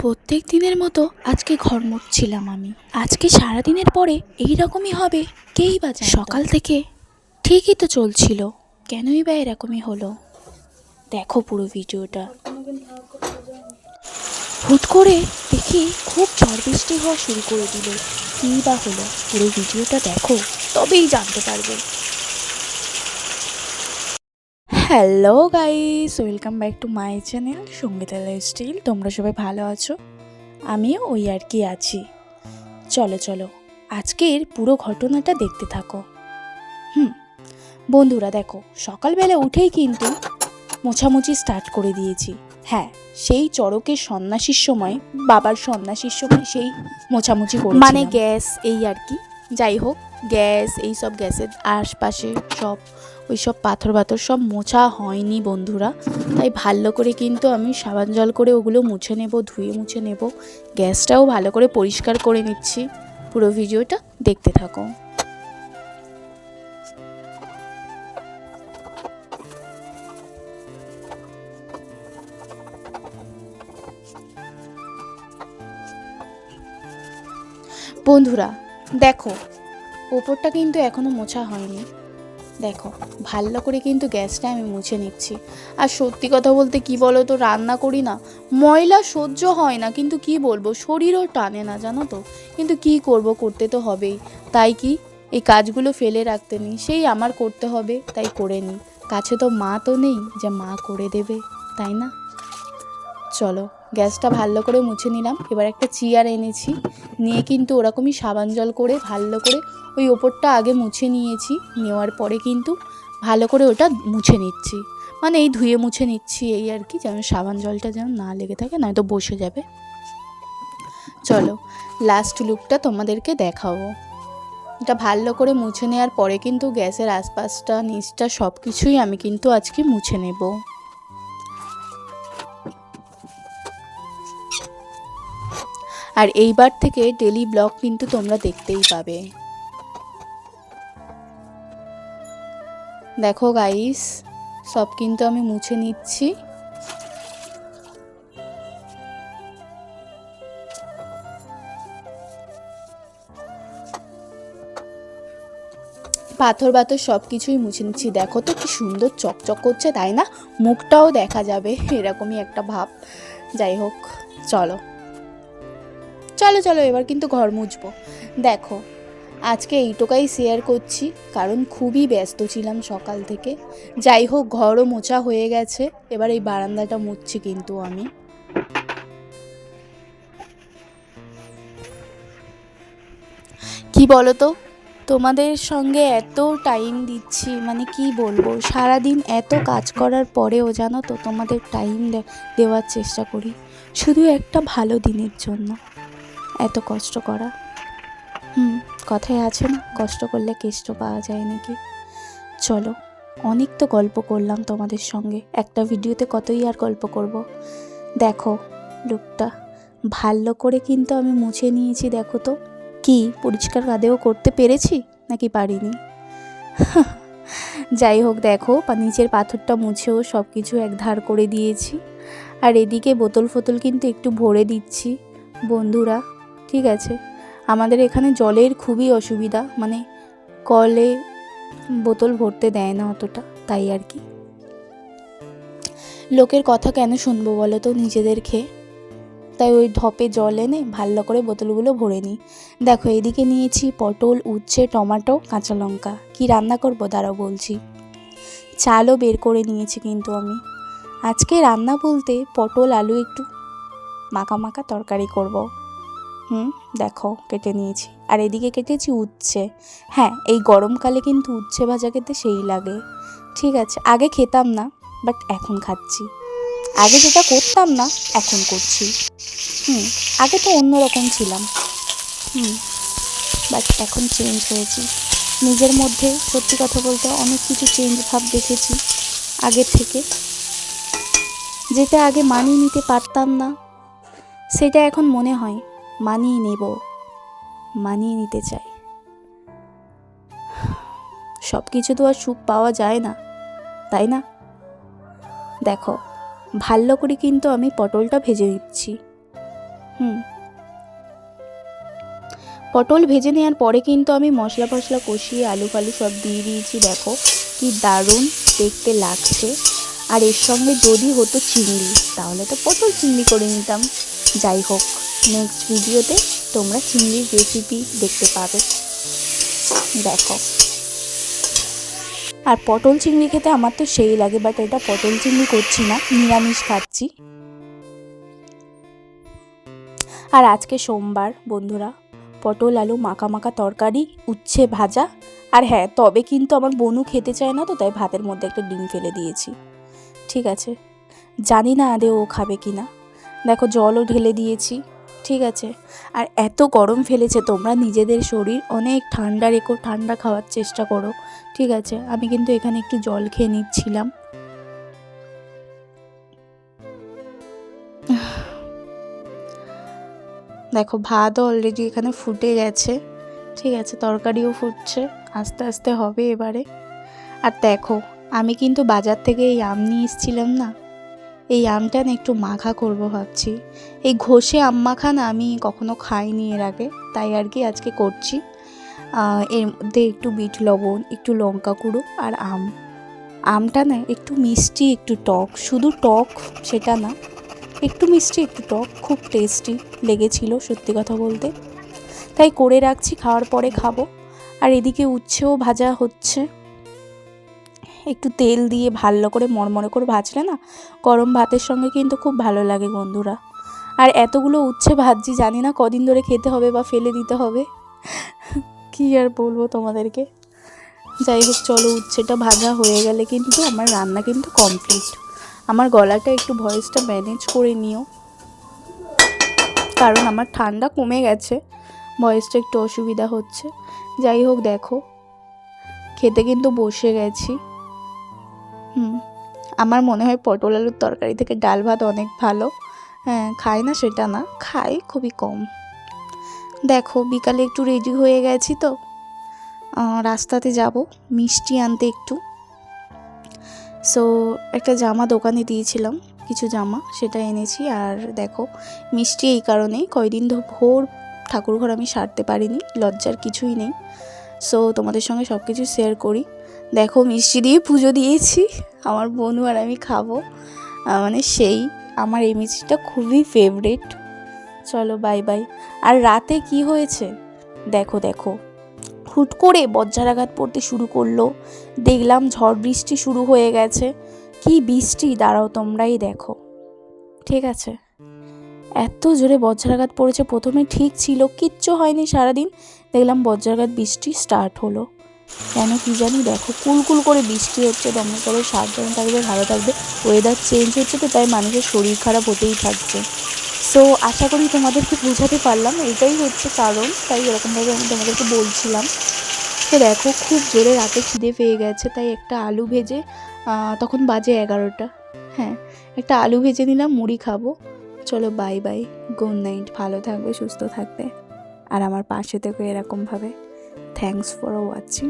প্রত্যেক দিনের মতো আজকে ঘর মুছছিলাম আমি। আজকে সারাদিনের পরে এই রকমই হবে, কেই বা সকাল থেকে ঠিকই তো চলছিল, কেনই বা এরকমই হলো? দেখো পুরো ভিডিওটা। হুট করে দেখি খুব ঝড় বৃষ্টি হওয়া শুরু করে দিল। কী বা হলো? পুরো ভিডিওটা দেখো, তবেই জানতে পারবে। Hello guys welcome back to my channel Sangeeta lifestyle তোমরা সবাই ভালো আছো? আমিও ওই আর কি আছি। চলো চলো। আজকের পুরো ঘটনাটা দেখতে থাকো। হুম, বন্ধুরা দেখো, সকালবেলা উঠেই কিন্তু মোছামুছি স্টার্ট করে দিয়েছি। হ্যাঁ সেই চড়কের সন্ন্যাসীর সময়, বাবার সন্ন্যাসীর সময় সেই মোছামুছি করে মানে গ্যাস, এই আর কি। যাই হোক, গ্যাস, এই সব গ্যাসের আশপাশে সব ওই সব পাথর পাথর সব মোছা হয়নি বন্ধুরা। তাই ভালো করে কিন্তু আমি সাবান জল করে ওগুলো মুছে নেব, ধুয়ে মুছে নেব। গ্যাসটাও ভালো করে পরিষ্কার করে নিচ্ছি। পুরো ভিডিওটা দেখতে থাকো। বন্ধুরা, দেখো, ওপরটা কিন্তু এখনও মোছা হয়নি। দেখো ভালো করে কিন্তু গ্যাসটা আমি মুছে নিচ্ছি। আর সত্যি কথা বলতে কি বলো তো রান্না করি না, ময়লা সহ্য হয় না, কিন্তু কি বলব, শরীরও টানে না, জানো তো? কিন্তু কি করব, করতে তো হবেই। তাই কি? এই কাজগুলো ফেলে রাখতে নেই, সেই আমার করতে হবে, তাই করে নিই। কাছে তো মা তো নেই, যে মা করে দেবে, তাই না? চলো। গ্যাসটা ভালো করে মুছে নিলাম। এবার একটা চেয়ার এনেছি। নিয়ে কিন্তু ওরকমই সাবান জল করে ভালো করে ওই ওপরটা আগে মুছে নিয়েছি। নেওয়ার পরে কিন্তু ভালো করে ওটা মুছে নিচ্ছি। মানে এই ধুয়ে মুছে নিচ্ছি এই আর কি, যেন সাবান জলটা যেন না লেগে থাকে, নয়তো বসে যাবে। চলো লাস্ট লুকটা তোমাদেরকে দেখাবো। এটা ভালো করে মুছে নেওয়ার পরে কিন্তু গ্যাসের আশপাশটা, নিচটা সব কিছুই আমি কিন্তু আজকে মুছে নেব। আর এইবার থেকে ডেলি ব্লগ কিন্তু তোমরা দেখতেই পাবে। দেখো গাইস সব কিন্তু আমি মুছে নিচ্ছি। পাথর পাথর সব কিছুই মুছে নিচ্ছি। দেখো তো কি সুন্দর চকচক করছে, তাই না? মুখটাও দেখা যাবে, এরকমই একটা ভাব। যাই হোক, চলো। চলো চলো, এবার কিন্তু ঘর মুছবো। দেখো, আজকে এইটুকাই শেয়ার করছি, কারণ খুবই ব্যস্ত ছিলাম সকাল থেকে। যাই হোক, ঘরও মোছা হয়ে গেছে, এবার এই বারান্দাটা মুছছি কিন্তু আমি। কি বলো তো তোমাদের সঙ্গে এত টাইম দিচ্ছি মানে কি বলব, সারাদিন এত কাজ করার পরেও জানো তো তোমাদের টাইম দেওয়ার চেষ্টা করি। শুধু একটা ভালো দিনের জন্য। এত কষ্ট করা। হুম, কথায় আছে না, কষ্ট করলে কেষ্ট পাওয়া যায় নাকি? চলো, অনেক তো গল্প করলাম তোমাদের সঙ্গে। একটা ভিডিওতে কতই আর গল্প করব? দেখো, লুকটা। ভালো করে কিন্তু আমি মুছে নিয়েছি, দেখো তো। কি, পরিষ্কার কাদেও করতে পেরেছি, নাকি পারিনি? যাই হোক, দেখো নিচের পাথরটা মুছেও সব কিছু এক ধার করে দিয়েছি। আর এদিকে বোতল ফোতল কিন্তু একটু ভরে দিচ্ছি। বন্ধুরা ঠিক আছে। আমাদের এখানে জলের খুবই অসুবিধা মানে কলে বোতল ভরতে দেয় না অতটা, তাই আর কি। লোকের কথা কেন শুনব বলো তো নিজেদের খেয়ে? তাই ওই ধপে জল এনে ভালো করে বোতলগুলো ভরে নিই। দেখো এদিকে নিয়েছি পটল, উচ্ছে, টমাটো, কাঁচা লঙ্কা। কি রান্না করব? দাঁড়াও বলছি। চালও বের করে নিয়েছি কিন্তু আমি। আজকে রান্না বলতে পটল, আলু একটু মাখা মাখা তরকারি করব। হুম, দেখো, কেটে নিয়েছি। আর এদিকে কেটেছি উচ্ছে। হ্যাঁ এই গরমকালে কিন্তু উচ্ছে ভাজা খেতে সেই লাগে। ঠিক আছে, আগে খেতাম না বাট এখন খাচ্ছি। আগে যেটা করতাম না, এখন করছি। হুম, আগে তো অন্যরকম ছিলাম। হুম বাট এখন চেঞ্জ হয়েছি। নিজের মধ্যে, সত্যি কথা বলতে অনেক কিছু চেঞ্জ ভাব দেখেছি আগের থেকে। যেটা আগে মানিয়ে নিতে পারতাম না, সেটা এখন মনে হয়। মানিয়ে নেব, মানিয়ে নিতে চাই। সব কিছু তো আর সুখ পাওয়া যায় না, তাই না? দেখো ভালো করে কিন্তু আমি পটলটা ভেজে দিচ্ছি হুম। পটল ভেজে নেওয়ার পরে কিন্তু আমি মশলা ফসলা কষিয়ে আলু ফালু সব দিয়ে দিয়েছি, দেখো কি দারুণ দেখতে লাগছে। আর এর সঙ্গে যদি হতো চিংড়ি, তাহলে তো পটল চিংড়ি করে নিতাম। যাই হোক। নেক্সট ভিডিওতে তোমরা চিংড়ির রেসিপি দেখতে পাবে। দেখো। আর পটল চিংড়ি খেতে আমার তো সেই লাগে বাট এটা পটল চিংড়ি করছি না, নিরামিষ খাচ্ছি। আর আজকে সোমবার, বন্ধুরা, পটল, আলু, মাখা মাখা তরকারি, উচ্ছে ভাজা। আর হ্যাঁ তবে কিন্তু আমার বনু খেতে চায় না তো, তাই ভাতের মধ্যে একটা ডিম ফেলে দিয়েছি। ঠিক আছে। জানি না আদে ও খাবে কি না দেখো, জলও ঢেলে দিয়েছি। ঠিক আছে। আর এত গরম ফেলেছে তোমরা নিজেদের শরীর, অনেক ঠান্ডা রেখো, ঠান্ডা খাওয়ার চেষ্টা করো। ঠিক আছে, আমি কিন্তু এখানে একটু জল খেয়ে নিচ্ছিলাম। দেখো ভাতও অলরেডি এখানে ফুটে গেছে। ঠিক আছে, তরকারিও ফুটছে, আস্তে আস্তে হবে এবারে। আর দেখো, আমি কিন্তু বাজার থেকে এই আম নিয়ে এসেছিলাম না? এই আমটা না একটু মাখা করব ভাবছি। এই ঘষে আম মাখা না আমি কখনো খাইনি এর আগে, তাই আর কি আজকে করছি। এর মধ্যে একটু বিট লবণ, একটু লঙ্কা গুঁড়ো আর আম। আমটা না একটু মিষ্টি, একটু টক, শুধু টক সেটা না, একটু মিষ্টি, একটু টক, খুব টেস্টি লেগেছিল সত্যি কথা বলতে। তাই করে রাখছি, খাওয়ার পরে খাব। আর এদিকে উচ্ছেও ভাজা হচ্ছে। একটু তেল দিয়ে ভালো করে মরমরে করে ভাজলে না গরম ভাতের সঙ্গে কিন্তু খুব ভালো লাগে বন্ধুরা। আর এতগুলো উচ্ছে ভাজছি, জানি না কদিন ধরে খেতে হবে বা ফেলে দিতে হবে। কি আর বলব তোমাদেরকে? যাই হোক, চলো উচ্ছেটা ভাজা হয়ে গেলে কিন্তু আমার রান্না কিন্তু কমপ্লিট আমার গলাটা একটু ভয়েসটা ম্যানেজ করে নিও। কারণ আমার ঠান্ডা কমে গেছে ভয়েসটা একটু অসুবিধা হচ্ছে। যাই হোক, দেখো। খেতে কিন্তু বসে গেছি। হুম। আমার মনে হয় পটল আলুর তরকারি থেকে ডাল ভাত অনেক ভালো। হ্যাঁ খাই না সেটা না, খাই খুবই কম। দেখো, বিকালে একটু রেডি হয়ে গেছি তো। রাস্তাতে যাব, মিষ্টি আনতে একটু। সো একটা জামা দোকানে দিয়েছিলাম, কিছু জামা, সেটা এনেছি। আর দেখো, মিষ্টি এই কারণেই কয়দিন ভোর ঠাকুরঘর আমি সারতে পারিনি, লজ্জার কিছুই নেই। সো তোমাদের সঙ্গে সব কিছু শেয়ার করি। দেখো মিষ্টি দিয়ে পুজো দিয়েছি। আমার বনু আর আমি খাব। মানে সেই আমার এই মিষ্টিটা খুবই ফেভারিট চলো বাই বাই আর রাতে কি হয়েছে? দেখো দেখো। হুট করে বজ্রাঘাত পড়তে শুরু করল। দেখলাম ঝড় বৃষ্টি শুরু হয়ে গেছে। কি বৃষ্টি? দাঁড়াও, তোমরাই দেখো। ঠিক আছে। এত জোরে বজ্রাঘাত পড়েছে, প্রথমে ঠিক ছিল, কিচ্ছু হয়নি সারাদিন। দেখলাম বজ্রাঘাত বৃষ্টি স্টার্ট হলো। কেন কি জানি? দেখো কুলকুল করে বৃষ্টি হচ্ছে তোমরা সবাই সাবধানে থাকবে, ভালো থাকবে। ওয়েদার চেঞ্জ হচ্ছে তো, তাই মানুষের শরীর খারাপ হতেই থাকছে। সো আশা করি তোমাদেরকে বোঝাতে পারলাম, এটাই হচ্ছে কারণ, তাই এরকমভাবে আমি তোমাদেরকে বলছিলাম। তো দেখো, খুব জোরে রাতে খিদে পেয়ে গেছে, তাই একটা আলু ভেজে তখন বাজে এগারোটা। হ্যাঁ একটা আলু ভেজে নিলাম, মুড়ি খাব। চলো বাই বাই গুড নাইট ভালো থাকবে, সুস্থ থাকবে। আর আমার পাশে থেকো এরকমভাবে। Thanks for watching